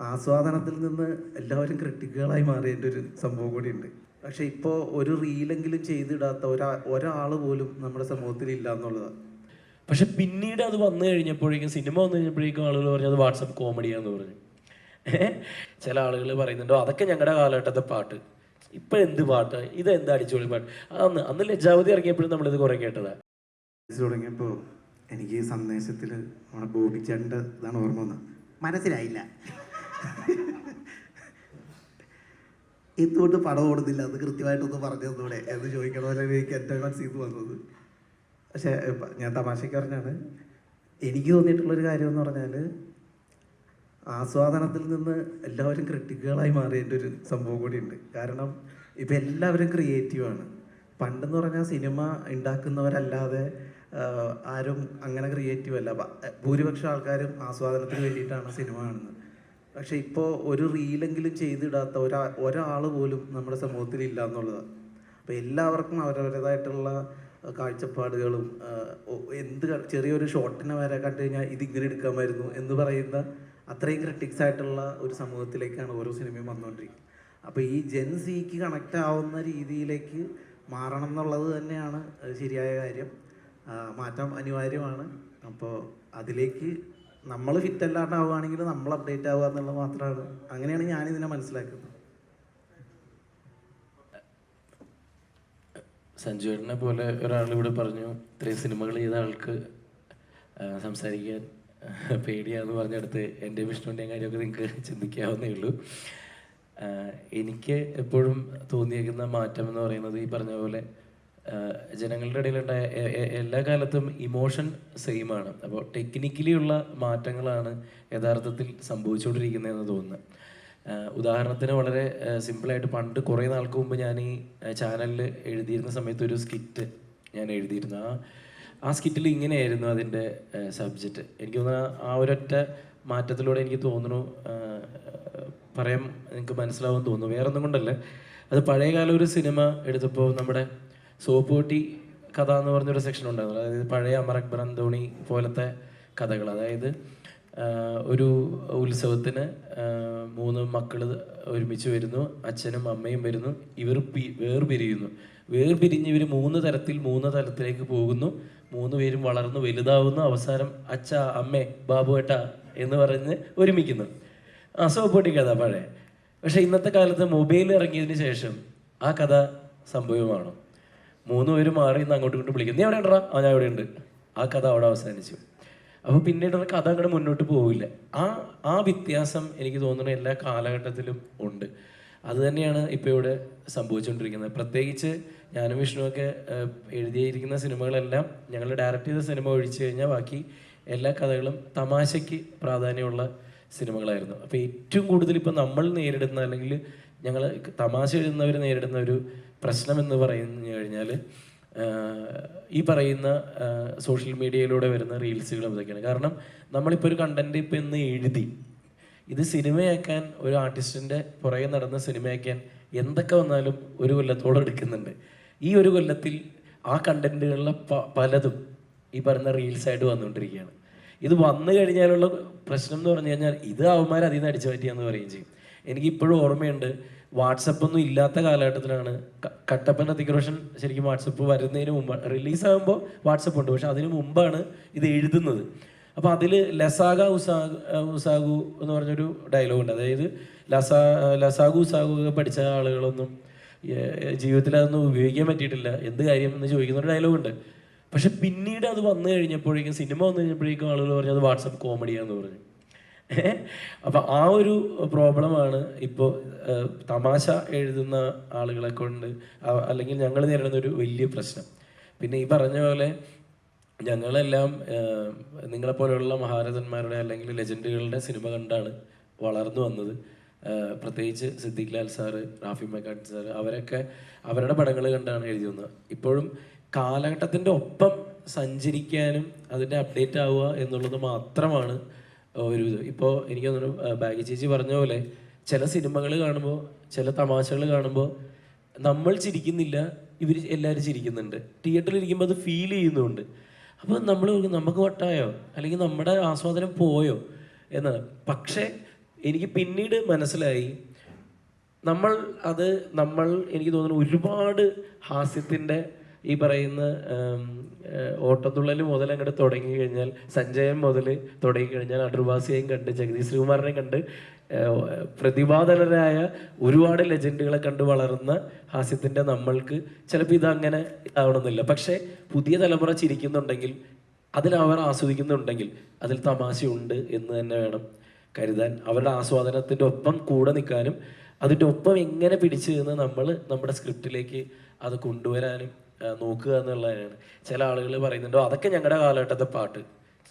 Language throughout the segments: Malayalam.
ആസ്വാദനത്തിൽ നിന്ന് എല്ലാവരും ക്രിട്ടിക്കുകളായി മാറിയതിന്റെ ഒരു സംഭവം കൂടിയുണ്ട്. പക്ഷേ ഇപ്പോൾ ഒരു റീലെങ്കിലും ചെയ്തിടാത്ത ഒരാ ഒരാൾ പോലും നമ്മുടെ സമൂഹത്തിൽ ഇല്ല എന്നുള്ളതാണ്. പക്ഷെ പിന്നീട് അത് വന്നു കഴിഞ്ഞപ്പോഴേക്കും സിനിമ വന്നു കഴിഞ്ഞപ്പോഴേക്കും ആളുകൾ പറഞ്ഞു അത് വാട്സപ്പ് കോമഡിയാന്ന് പറഞ്ഞു. ചില ആളുകൾ പറയുന്നുണ്ടോ അതൊക്കെ ഞങ്ങളുടെ കാലഘട്ടത്തെ പാട്ട്. ഇപ്പൊ എന്ത് പാട്ട്? ഇത് എന്ത് അടിച്ചുപൊളി പാട്ട്? അന്ന് അന്ന് ലജ്ജാവതി ഇറങ്ങിയപ്പോഴും നമ്മളിത് കുറെ കേട്ടതാ. ഇത് തുടങ്ങിയപ്പോൾ എനിക്ക് ഈ സന്ദേശത്തിൽ നമ്മുടെ ബോബിച്ചേട്ടന്റെ ഇതാണ് ഓർമ്മ വന്നത്. മനസ്സിലായില്ല. എന്തുകൊണ്ട് പടം ഓടുന്നില്ല അത് കൃത്യമായിട്ടൊന്ന് പറഞ്ഞു തന്നൂടെ എന്ന് ചോദിക്കണ പോലെ എനിക്ക് എന്റെ മനസ്സിൽ വന്നത് പക്ഷേ ഞാൻ തമാശയ്ക്ക് പറഞ്ഞാണ് എനിക്ക് തോന്നിയിട്ടുള്ളൊരു കാര്യം എന്ന് പറഞ്ഞാൽ ആസ്വാദനത്തിൽ നിന്ന് എല്ലാവരും ക്രിട്ടിക്കുകളായി മാറിയതിന്റെ ഒരു സംഭവം കൂടിയുണ്ട്. കാരണം ഇപ്പം എല്ലാവരും ക്രിയേറ്റീവാണ് പണ്ടെന്ന് പറഞ്ഞാൽ സിനിമ ഉണ്ടാക്കുന്നവരല്ലാതെ ആരും അങ്ങനെ ക്രിയേറ്റീവ് അല്ല. ഭൂരിപക്ഷം ആൾക്കാരും ആസ്വാദനത്തിന് വേണ്ടിയിട്ടാണ് സിനിമ കാണുന്നത്. പക്ഷെ ഇപ്പോൾ ഒരു റീലെങ്കിലും ചെയ്തിടാത്ത ഒരാ ഒരാൾ പോലും നമ്മുടെ സമൂഹത്തിൽ ഇല്ല എന്നുള്ളതാണ്. അപ്പോൾ എല്ലാവർക്കും അവരവരുടേതായിട്ടുള്ള കാഴ്ചപ്പാടുകളും എന്ത് ചെറിയൊരു ഷോട്ടിനെ വരെ കണ്ടു കഴിഞ്ഞാൽ ഇതിങ്ങനെ എടുക്കാമായിരുന്നു എന്ന് പറയുന്ന അത്രയും ക്രിട്ടിക്സ് ആയിട്ടുള്ള ഒരു സമൂഹത്തിലേക്കാണ് ഓരോ സിനിമയും വന്നുകൊണ്ടിരിക്കുന്നത് അപ്പോൾ ഈ ജെൻ സിക്ക് കണക്റ്റ് ആവുന്ന രീതിയിലേക്ക് മാറണം എന്നുള്ളത് തന്നെയാണ് ശരിയായ കാര്യം. മാറ്റം അനിവാര്യമാണ്. അപ്പോൾ അതിലേക്ക് നമ്മൾ ഫിറ്റ് അല്ലാണ്ടാവുകയാണെങ്കിൽ നമ്മൾ അപ്ഡേറ്റ് ആവുക എന്നുള്ളത് മാത്രമാണ്. അങ്ങനെയാണ് ഞാൻ ഇതിനെ മനസ്സിലാക്കുന്നത്. സഞ്ജുവേട്ടനെ പോലെ ഒരാൾ ഇവിടെ പറഞ്ഞു ഇത്രയും സിനിമകൾ ചെയ്ത ആൾക്ക് സംസാരിക്കാൻ പേടിയാന്ന് പറഞ്ഞെടുത്ത് എന്റെ വിഷ്ണുവിന്റെ കാര്യമൊക്കെ നിങ്ങൾക്ക് ചിന്തിക്കാവുന്നേ ഉള്ളൂ. എനിക്ക് എപ്പോഴും തോന്നിയേക്കുന്ന മാറ്റം എന്ന് പറയുന്നത് ഈ പറഞ്ഞ പോലെ ജനങ്ങളുടെ ഇടയിലുണ്ടായ എല്ലാ കാലത്തും ഇമോഷൻ സെയിം ആണ് അപ്പോൾ ടെക്നിക്കലി ഉള്ള മാറ്റങ്ങളാണ് യഥാർത്ഥത്തിൽ സംഭവിച്ചുകൊണ്ടിരിക്കുന്നതെന്ന് തോന്നുന്നത് ഉദാഹരണത്തിന് വളരെ സിമ്പിളായിട്ട് പണ്ട് കുറേ നാൾക്ക് മുമ്പ് ഞാൻ ഈ ചാനലിൽ എഴുതിയിരുന്ന സമയത്ത് ഒരു സ്കിറ്റ് ഞാൻ എഴുതിയിരുന്നു. ആ ആ സ്കിറ്റിൽ ഇങ്ങനെയായിരുന്നു അതിന്റെ സബ്ജക്റ്റ് എനിക്ക് തോന്നുന്നു ആ ഒരൊറ്റ മാറ്റത്തിലൂടെ എനിക്ക് തോന്നുന്നു പറയാൻ നിങ്ങൾക്ക് മനസ്സിലാവുമെന്ന് തോന്നുന്നു. വേറെ ഒന്നും കൊണ്ടല്ല. അത് പഴയകാല ഒരു സിനിമ എടുത്തപ്പോൾ നമ്മുടെ സോപ്പ് കഥ എന്ന് പറഞ്ഞൊരു സെക്ഷൻ ഉണ്ടായിരുന്നു. അതായത് പഴയ അമർ അക്ബർ അന്തോണി പോലത്തെ കഥകൾ. അതായത് ഒരു ഉത്സവത്തിന് മൂന്ന് മക്കൾ ഒരുമിച്ച് വരുന്നു. അച്ഛനും അമ്മയും വരുന്നു. ഇവർ പി- വേർപിരിയുന്നു. വേർപിരിഞ്ഞ് ഇവർ മൂന്ന് തരത്തിൽ മൂന്ന് തലത്തിലേക്ക് പോകുന്നു. മൂന്ന് പേരും വളർന്നു വലുതാവുന്നു. അവസാനം അച്ഛ അമ്മേ ബാബു ഏട്ട എന്ന് പറഞ്ഞ് ഒരുമിക്കുന്നു. ആ സോപ്പൊട്ടി കഥ പഴയ. പക്ഷേ ഇന്നത്തെ കാലത്ത് മൊബൈൽ ഇറങ്ങിയതിന് ശേഷം ആ കഥ സംഭവമാണോ. മൂന്ന് പേര് മാറി നിന്ന് അങ്ങോട്ടും ഇങ്ങോട്ടും വിളിക്കും നീ എവിടെ ഉണ്ടാ ഞാൻ ഇവിടെ ഉണ്ട് ആ കഥ അവിടെ അവസാനിച്ചു. അപ്പോൾ പിന്നീടുള്ള കഥ അങ്ങോട്ട് മുന്നോട്ട് പോവില്ല. ആ ആ വ്യത്യാസം എനിക്ക് തോന്നുന്നു എല്ലാ കാലഘട്ടത്തിലും ഉണ്ട്. അത് തന്നെയാണ് ഇപ്പോൾ ഇവിടെ സംഭവിച്ചുകൊണ്ടിരിക്കുന്നത് പ്രത്യേകിച്ച് ഞാനും വിഷ്ണുവൊക്കെ എഴുതിയിരിക്കുന്ന സിനിമകളെല്ലാം ഞങ്ങൾ ഡയറക്റ്റ് ചെയ്ത സിനിമ ഒഴിച്ചു കഴിഞ്ഞാൽ ബാക്കി എല്ലാ കഥകളും തമാശയ്ക്ക് പ്രാധാന്യമുള്ള സിനിമകളായിരുന്നു. അപ്പോൾ ഏറ്റവും കൂടുതൽ ഇപ്പോൾ നമ്മൾ നേരിടുന്ന അല്ലെങ്കിൽ ഞങ്ങൾ തമാശ എഴുതുന്നവർ നേരിടുന്ന ഒരു പ്രശ്നം എന്ന് പറഞ്ഞു കഴിഞ്ഞാൽ ഈ പറയുന്ന സോഷ്യൽ മീഡിയയിലൂടെ വരുന്ന റീൽസുകളും ഇതൊക്കെയാണ്. കാരണം നമ്മളിപ്പോൾ ഒരു കണ്ടന്റ് ഇപ്പം ഇന്ന് എഴുതി ഇത് സിനിമയാക്കാൻ ഒരു ആർട്ടിസ്റ്റിന്റെ പുറകെ നടന്ന സിനിമയാക്കാൻ എന്തൊക്കെ വന്നാലും ഒരു കൊല്ലത്തോളം എടുക്കുന്നുണ്ട്. ഈ ഒരു കൊല്ലത്തിൽ ആ കണ്ടന്റുകളിലെ പലതും ഈ പറയുന്ന റീൽസായിട്ട് വന്നുകൊണ്ടിരിക്കുകയാണ്. ഇത് വന്നു കഴിഞ്ഞാലുള്ള പ്രശ്നം എന്ന് പറഞ്ഞു കഴിഞ്ഞാൽ ഇത് അവന്മാർ അതിൽ നിന്ന് അടിച്ചു പറ്റിയെന്ന് പറയുകയും ചെയ്യും. എനിക്ക് ഇപ്പോഴും ഓർമ്മയുണ്ട്. വാട്സപ്പ് ഒന്നും ഇല്ലാത്ത കാലഘട്ടത്തിലാണ് കട്ടപ്പൻ അതിക്രോഷൻ ശരിക്കും വാട്സപ്പ് വരുന്നതിന് മുമ്പ് റിലീസാകുമ്പോൾ വാട്സപ്പ് ഉണ്ട്. പക്ഷെ അതിന് മുമ്പാണ് ഇത് എഴുതുന്നത്. അപ്പോൾ അതിൽ ലസാഗ ഉസാഗു ഉസാഗു എന്ന് പറഞ്ഞൊരു ഡയലോഗുണ്ട് അതായത് ലസാ ലസാഗു ഉസാഗു ഒക്കെ പഠിച്ച ആളുകളൊന്നും ജീവിതത്തിൽ അതൊന്നും ഉപയോഗിക്കാൻ പറ്റിയിട്ടില്ല. എന്ത് കാര്യം എന്ന് ചോദിക്കുന്ന ഒരു ഡയലോഗുണ്ട് പക്ഷെ പിന്നീട് അത് വന്നു കഴിഞ്ഞപ്പോഴേക്കും സിനിമ വന്നു കഴിഞ്ഞപ്പോഴേക്കും ആളുകൾ പറഞ്ഞു അത് വാട്സപ്പ് കോമഡിയാന്ന് പറഞ്ഞു. അപ്പൊ ആ ഒരു പ്രോബ്ലമാണ് ഇപ്പോൾ തമാശ എഴുതുന്ന ആളുകളെ കൊണ്ട് അല്ലെങ്കിൽ ഞങ്ങൾ നേരിടുന്ന ഒരു വലിയ പ്രശ്നം. പിന്നെ ഈ പറഞ്ഞ പോലെ ഞങ്ങളെല്ലാം നിങ്ങളെ നിങ്ങളെപ്പോലെയുള്ള മഹാരഥന്മാരുടെ അല്ലെങ്കിൽ ലെജൻഡുകളുടെ സിനിമ കണ്ടാണ് വളർന്നു വന്നത്. പ്രത്യേകിച്ച് സിദ്ദിഖ് ലാൽ സാറ് റാഫി മെക്കാട്ട് സാറ് അവരൊക്കെ അവരുടെ പടങ്ങൾ കണ്ടാണ് എഴുതി വന്നത്. ഇപ്പോഴും കാലഘട്ടത്തിന്റെ ഒപ്പം സഞ്ചരിക്കാനും അതിന്റെ അപ്ഡേറ്റ് ആവുക എന്നുള്ളത് മാത്രമാണ് ഒരു ഇത്. ഇപ്പോൾ എനിക്ക് തോന്നുന്നു ബാഗി ചേച്ചി പറഞ്ഞ പോലെ ചില സിനിമകൾ കാണുമ്പോൾ ചില തമാശകൾ കാണുമ്പോൾ നമ്മൾ ചിരിക്കുന്നില്ല ഇവർ എല്ലാവരും ചിരിക്കുന്നുണ്ട്. തിയേറ്ററിൽ ഇരിക്കുമ്പോൾ അത് ഫീൽ ചെയ്യുന്നുണ്ട്. അപ്പോൾ നമ്മൾ നമുക്ക് വട്ടായോ? അല്ലെങ്കിൽ നമ്മുടെ ആസ്വാദനം പോയോ? എന്നാണ്. പക്ഷേ എനിക്ക് പിന്നീട് മനസ്സിലായി നമ്മൾ അത് നമ്മൾ എനിക്ക് തോന്നുന്നു ഒരുപാട് ഹാസ്യത്തിന്റെ ഈ പറയുന്ന ഓട്ടത്തുള്ളൽ മുതൽ അങ്ങോട്ട് തുടങ്ങി കഴിഞ്ഞാൽ സഞ്ജയൻ മുതൽ തുടങ്ങി കഴിഞ്ഞാൽ അടൂർവാസിയെയും കണ്ട് ജഗദീഷ് ശ്രീകുമാറിനെയും കണ്ട് ഏഹ്, പ്രതിഭാധനരായ ഒരുപാട് ലെജൻഡുകളെ കണ്ട് വളർന്ന ഹാസ്യത്തിന്റെ നമ്മൾക്ക് ചിലപ്പോൾ ഇതങ്ങനെ ആവണമെന്നില്ല. പക്ഷേ പുതിയ തലമുറ ചിരിക്കുന്നുണ്ടെങ്കിൽ അതിൽ അവർ ആസ്വദിക്കുന്നുണ്ടെങ്കിൽ അതിൽ തമാശയുണ്ട് എന്ന് തന്നെ വേണം കരുതാൻ. അവരുടെ ആസ്വാദനത്തിന്റെ ഒപ്പം കൂടെ നിൽക്കാനും അതിന്റെ ഒപ്പം എങ്ങനെ പിടിച്ചു നമ്മൾ നമ്മുടെ സ്ക്രിപ്റ്റിലേക്ക് അത് കൊണ്ടുവരാനും നോക്കുക എന്നുള്ളതാണ്. ചില ആളുകൾ പറയുന്നുണ്ടോ അതൊക്കെ ഞങ്ങളുടെ കാലഘട്ടത്തെ പാട്ട്.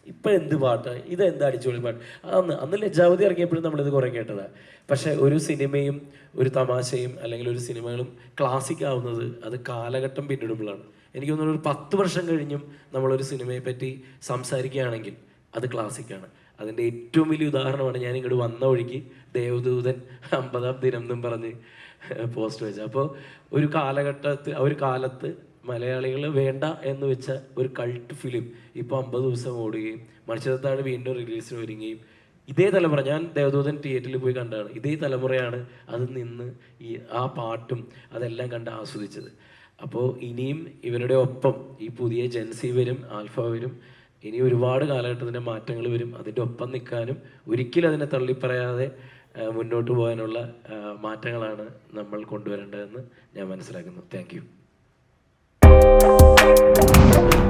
ഇപ്പം എന്ത് പാട്ട്? ഇത് എന്ത് അടിച്ചുപൊളി പാട്ട്? അന്ന് അന്ന് ലജ്ജാവതി ഇറങ്ങിയപ്പോഴും നമ്മളിത് കുറേ കേട്ടതാണ് പക്ഷേ ഒരു സിനിമയും ഒരു തമാശയും അല്ലെങ്കിൽ ഒരു സിനിമകളും ക്ലാസിക് ആവുന്നത് അത് കാലഘട്ടം പിന്നിടുമ്പോഴാണ്. എനിക്ക് തോന്നുന്നു ഒരു പത്ത് വർഷം കഴിഞ്ഞും നമ്മളൊരു സിനിമയെ പറ്റി സംസാരിക്കുകയാണെങ്കിൽ അത് ക്ലാസിക്കാണ് അതിന്റെ ഏറ്റവും വലിയ ഉദാഹരണമാണ് ഞാൻ ഇങ്ങോട്ട് വന്ന വഴിക്ക് ദേവദൂതൻ അമ്പതാം ദിനം എന്നും പറഞ്ഞ് പോസ്റ്റ് വെച്ച അപ്പോൾ ഒരു കാലഘട്ടത്തിൽ ഒരു കാലത്ത് മലയാളികൾ വേണ്ട എന്ന് വെച്ച ഒരു കൾട്ട് ഫിലിം ഇപ്പോൾ അമ്പത് ദിവസം ഓടുകയും മത്സ്യത്താണ് വീണ്ടും റിലീസിന് ഒരുങ്ങുകയും ഇതേ തലമുറ ഞാൻ ദേവദൂതൻ തിയേറ്ററിൽ പോയി കണ്ടതാണ്. ഇതേ തലമുറയാണ് അത് നിന്ന് ഈ ആ പാട്ടും അതെല്ലാം കണ്ട് ആസ്വദിച്ചത്. അപ്പോൾ ഇനിയും ഇവരുടെ ഒപ്പം ഈ പുതിയ ജെൻസി വരും ആൽഫ വരും ഇനി ഒരുപാട് കാലഘട്ടത്തിന്റെ മാറ്റങ്ങൾ വരും. അതിന്റെ ഒപ്പം നിൽക്കാനും ഒരിക്കലും അതിനെ തള്ളിപ്പറയാതെ മുന്നോട്ട് പോകാനുള്ള മാറ്റങ്ങളാണ് നമ്മൾ കൊണ്ടുവരേണ്ടതെന്ന് ഞാൻ മനസ്സിലാക്കുന്നു. Thank you.